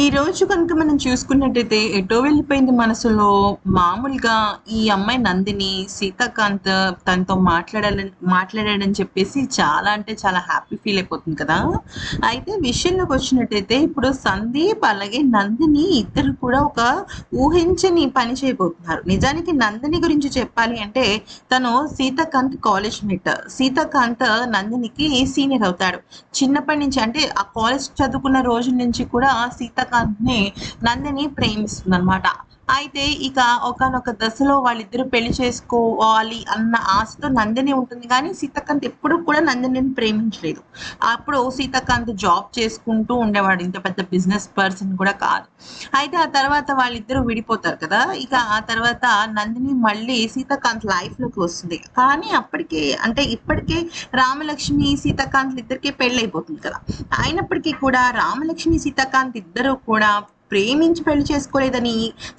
ఈ రోజు కనుక మనం చూసుకున్నట్టయితే ఎటో వెళ్ళిపోయింది మనసులో. మామూలుగా ఈ అమ్మాయి నందిని సీతాకాంత్ తనతో మాట్లాడాలని మాట్లాడాడని చెప్పేసి చాలా అంటే చాలా హ్యాపీ ఫీల్ అయిపోతుంది కదా. అయితే విషయంలోకి వచ్చినట్టయితే ఇప్పుడు సందీప్ అలాగే నందిని ఇద్దరు కూడా ఒక ఊహించని పని చేయబోతున్నారు. నిజానికి నందిని గురించి చెప్పాలి అంటే తను సీతాకాంత్ కాలేజ్ మేట్ సీతాకాంత్ నందినికి సీనియర్ అవుతాడు. చిన్నప్పటి నుంచి అంటే ఆ కాలేజ్ చదువుకున్న రోజు నుంచి కూడా సీత సీతాకాంత్ని నందిని ప్రేమిస్తుంది అనమాట అయితే ఇక ఒకనొక దశలో వాళ్ళిద్దరూ పెళ్ళి చేసుకోవాలి అన్న ఆశతో నందిని ఉంటుంది. కానీ సీతాకాంత్ ఎప్పుడు కూడా నందినిని ప్రేమించలేదు. అప్పుడు సీతాకాంత్ జాబ్ చేసుకుంటూ ఉండేవాడు. ఇంత పెద్ద బిజినెస్ పర్సన్ కూడా కాదు. అయితే ఆ తర్వాత వాళ్ళిద్దరూ విడిపోతారు కదా. ఇక ఆ తర్వాత నందిని మళ్ళీ సీతాకాంత్ లైఫ్లోకి వస్తుంది. కానీ అప్పటికే అంటే ఇప్పటికే రామలక్ష్మి సీతాకాంత్ ఇద్దరికి పెళ్ళి అయిపోతుంది కదా. అయినప్పటికీ కూడా రామలక్ష్మి సీతాకాంత్ ఇద్దరు కూడా ప్రేమించి పెళ్ళి చేసుకోలేదని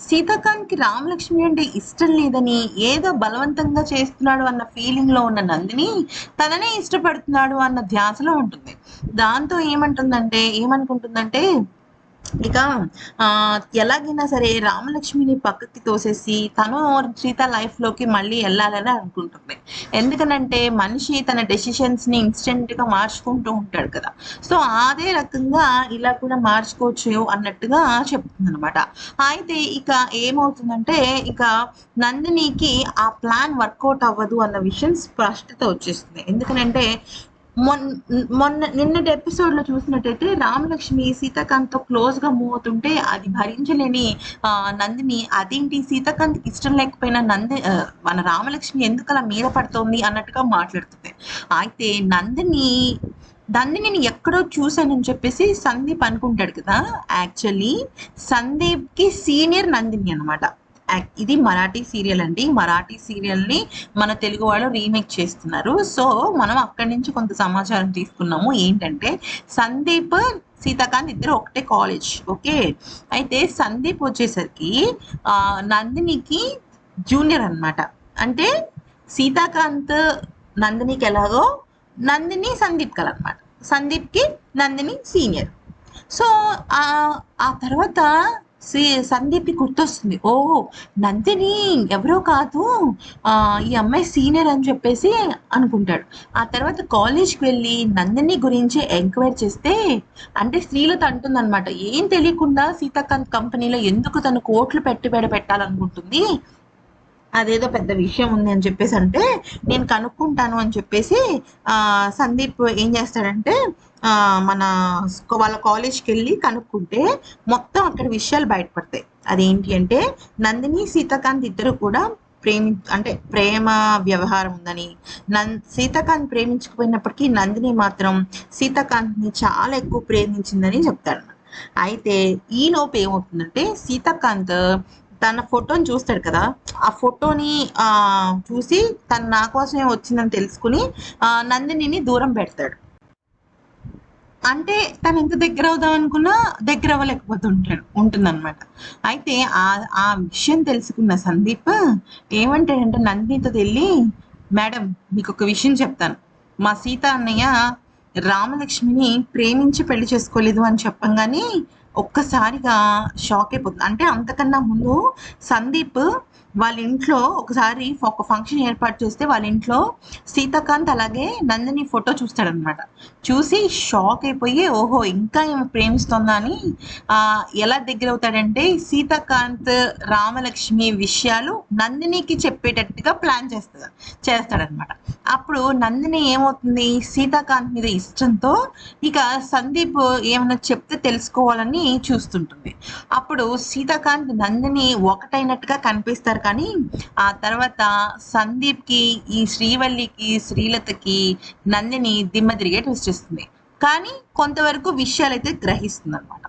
సీతాకాంత్కి రామలక్ష్మి అంటే ఇష్టం లేదని ఏదో బలవంతంగా చేస్తున్నాడు అన్న ఫీలింగ్లో ఉన్న నందిని తననే ఇష్టపడుతున్నాడు అన్న ధ్యాసలో ఉంటుంది. దాంతో ఏమంటుందంటే ఏమనుకుంటుందంటే ఇక ఆ ఎలాగైనా సరే రామలక్ష్మిని పక్కకి తోసేసి తను సీత లైఫ్లోకి మళ్ళీ వెళ్ళాలని అనుకుంటుంది. ఎందుకనంటే మనిషి తన డెసిషన్స్ని ఇన్స్టెంట్గా మార్చుకుంటూ ఉంటాడు కదా. సో అదే రకంగా ఇలా కూడా మార్చుకోవచ్చు అన్నట్టుగా చెప్తుంది అనమాట అయితే ఇక ఏమవుతుందంటే ఇక నందినికి ఆ ప్లాన్ వర్కౌట్ అవ్వదు అన్న విషయం స్పష్టత వచ్చేస్తుంది. ఎందుకనంటే మొన్న మొన్న నిన్నటి ఎపిసోడ్లో చూసినట్టయితే రామలక్ష్మి సీతాకాంత్తో క్లోజ్గా మూవ్ అవుతుంటే అది భరించలేని నందిని. అదేంటి? సీతాకాంత్ ఇష్టం లేకపోయినా నంది మన రామలక్ష్మి ఎందుకు అలా మీద పడుతోంది అన్నట్టుగా మాట్లాడుతుంది. అయితే నందిని నందిని ఎక్కడో చూశానని చెప్పేసి సందీప్ అనుకుంటాడు కదా. యాక్చువల్లీ సందీప్కి సీనియర్ నందిని అన్నమాట. ఇది మరాఠీ సీరియల్ అండి. మరాఠీ సీరియల్ని మన తెలుగు వాళ్ళు రీమేక్ చేస్తున్నారు. సో మనం అక్కడి నుంచి కొంత సమాచారం తీసుకున్నాము. ఏంటంటే సందీప్ సీతాకాంత్ ఇద్దరు ఒకటే కాలేజ్. ఓకే? అయితే సందీప్ వచ్చేసరికి నందినికి జూనియర్ అనమాట అంటే సీతాకాంత్ నందినికి ఎలాగో నందిని సందీప్ కల అనమాట సందీప్కి నందిని సీనియర్. సో ఆ తర్వాత సందీప్కి గుర్తొస్తుంది ఓ నందిని ఎవరో కాదు ఆ, ఈ అమ్మాయి సీనియర్ అని చెప్పేసి అనుకుంటాడు ఆ తర్వాత కాలేజ్కి వెళ్ళి నందిని గురించి ఎంక్వైరీ చేస్తే అంటే శ్రీలత అంటుందన్నమాట ఏం తెలియకుండా సీతాకాంత్ కంపెనీలో ఎందుకు తను కోట్లు పెట్టుబడి పెట్టాలనుకుంటుంది అదేదో పెద్ద విషయం ఉంది అని చెప్పేసి అంటే నేను కనుక్కుంటాను అని చెప్పేసి సందీప్ ఏం చేస్తాడంటే మన వాళ్ళ కాలేజ్కి వెళ్ళి కనుక్కుంటే మొత్తం అక్కడ విషయాలు బయటపడతాయి. అదేంటి అంటే నందిని సీతాకాంత్ ఇద్దరు కూడా ప్రేమి అంటే ప్రేమ వ్యవహారం ఉందని. నం సీతాకాంత్ ప్రేమించకపోయినప్పటికీ నందిని మాత్రం సీతాకాంత్ని చాలా ఎక్కువ ప్రేమించిందని చెప్తాడు. అయితే ఈ లోపు ఏమవుతుందంటే సీతాకాంత్ తన ఫోటోని చూస్తాడు కదా ఆ ఫోటోని ఆ చూసి తను నా కోసమే వచ్చిందని తెలుసుకుని ఆ నందినిని దూరం పెడతాడు. అంటే తను ఎంత దగ్గర అవుదాం అనుకున్నా దగ్గర అవ్వలేకపోతుంటాడు ఉంటుందన్నమాట. అయితే ఆ ఆ విషయం తెలుసుకున్న సందీప్ ఏమంటాడంటే నందినితో వెళ్ళి మేడం మీకు ఒక విషయం చెప్తాను. మా సీత అన్నయ్య రామలక్ష్మిని ప్రేమించి పెళ్ళి చేసుకోలేదు అని చెప్పంగానే ఒక్కసారిగా షాక్ అయిపోతుంది అంటే అంతకన్నా ముందు సందీప్ వాళ్ళ ఇంట్లో ఒకసారి ఒక ఫంక్షన్ ఏర్పాటు చేస్తే వాళ్ళ ఇంట్లో సీతాకాంత్ అలాగే నందిని ఫోటో చూస్తాడనమాట చూసి షాక్ అయిపోయి ఓహో ఇంకా ఏమో ప్రేమిస్తుందా అని ఎలా దగ్గర అవుతాడంటే సీతాకాంత్ రామలక్ష్మి విషయాలు నందినికి చెప్పేటట్టుగా ప్లాన్ చేస్తాడు చేస్తాడనమాట అప్పుడు నందిని ఏమవుతుంది? సీతాకాంత్ మీద ఇష్టంతో ఇక సందీప్ ఏమైనా చెప్తే తెలుసుకోవాలని చూస్తుంటుంది. అప్పుడు సీతాకాంత్ నందిని ఒకటైనట్టుగా కనిపిస్తారు కానీ ఆ తర్వాత సందీప్కి ఈ శ్రీవల్లికి శ్రీలతకి నందిని దిమ్మ తిరిగే ట్విస్ట్ ఇస్తుంది కానీ కొంతవరకు విషయాలు అయితే గ్రహిస్తుంది అనమాట